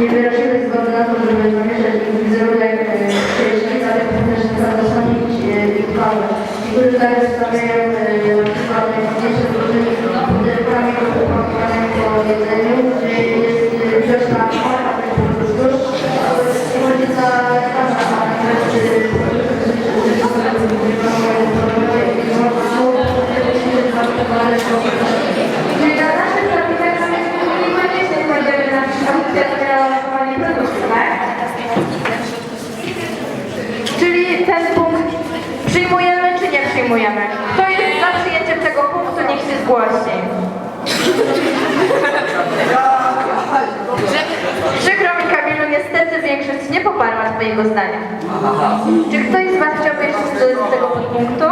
nie wyraziły zgody na to, żeby zamieszczać wizerunek księżnicy, ale również zadośćuczynić uchwałę. Dziękuję za przedstawienie. Przyjmujemy czy nie przyjmujemy? Kto jest za przyjęciem tego punktu, niech się zgłosi. Przykro mi Kamilu, niestety większość nie poparła Twojego zdania. Czy ktoś z Was chciałby jeszcze do tego podpunktu?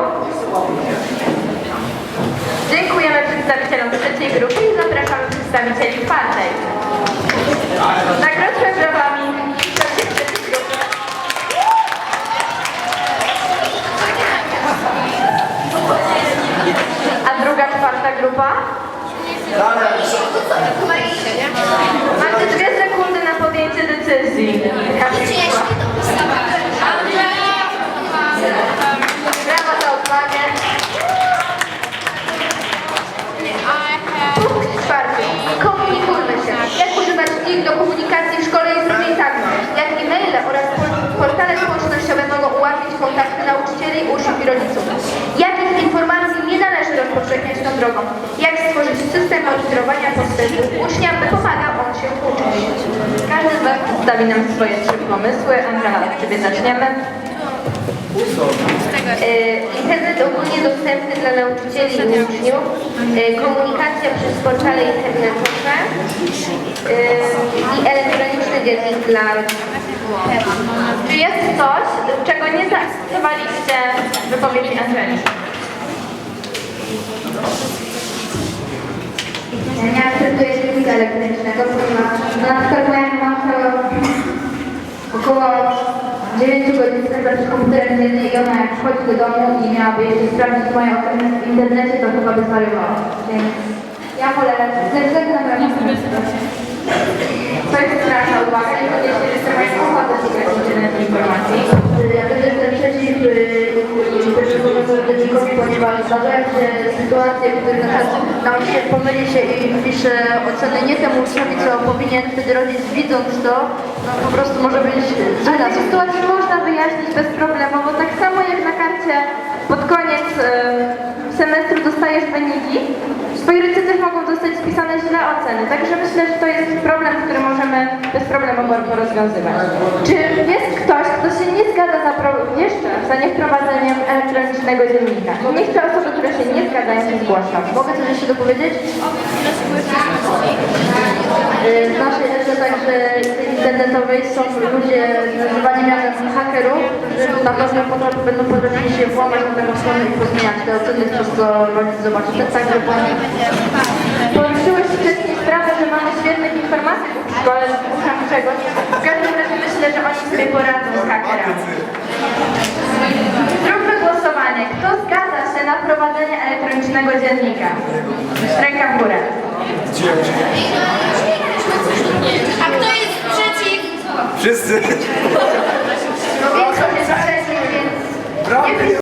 Dziękujemy przedstawicielom trzeciej grupy i zapraszamy przedstawicieli czwartej. Grupa? Macie dwie sekundy na podjęcie decyzji. Brawo za odwagę. Punkt czwarty. Komunikujmy się. Jak używać ich do komunikacji w szkole jest rozwiązane. Jak e-maile oraz por- portale społecznościowe mogą ułatwić kontakty nauczycieli, uczniów i rodziców. Należy rozpowszechniać tą drogą. Jak stworzyć system monitorowania postępu ucznia, by pomagał on się uczyć. Każdy z Was przedstawi nam swoje trzy pomysły. Angela, od Ciebie zaczniemy. E, Internet ogólnie dostępny dla nauczycieli i uczniów, e, komunikacja przez portale internetowe e, i elektroniczny dziennik dla rodziców. Czy jest coś, czego nie zaakceptowaliście w wypowiedzi Angeli? Ja nie akceptuję dziennika elektronicznego, ponieważ na przykład mama około 9 godzin spędza przy komputerem dziennie i ona jak wchodzi do domu i miałaby jeszcze sprawdzić moje okno w internecie, to chyba by zwariowała. Więc ja wolę ze względu na się sytuacje, w których na przykład nauczyciel pomyli się i pisze oceny nie temu uczniowi, co powinien, wtedy rodzic widząc to, no po prostu może być Ale źle tę sytuację można wyjaśnić bezproblemowo, tak samo jak na karcie pod koniec e, semestru dostajesz wyniki, twoi rodzice też mogą dostać spisane źle oceny, także myślę, że to jest problem, który możemy bezproblemowo rozwiązywać. Czy jest ktoś, kto się nie zgadza za jeszcze za niewprowadzeniem elektronicznego dziennika? Niech te które się zgłaszać. Mogę coś jeszcze dopowiedzieć? Y, W naszej erze także internetowej są ludzie nazywani mianem hakerów, którzy na pewno będą potrafili się włamać na taką stronę i pozmieniać te oceny, przez co rodzic zobaczy. Także. Poruszyłeś wcześniej sprawę, że mamy świetnych informatyków w szkole, słucham czegoś. W każdym razie myślę, że oni sobie poradzą z hakerami. Zróbmy głosowanie. Kto zgadza się na prowadzenie elektronicznego dziennika? Ręka w górę. A kto jest przeciw? Wszyscy!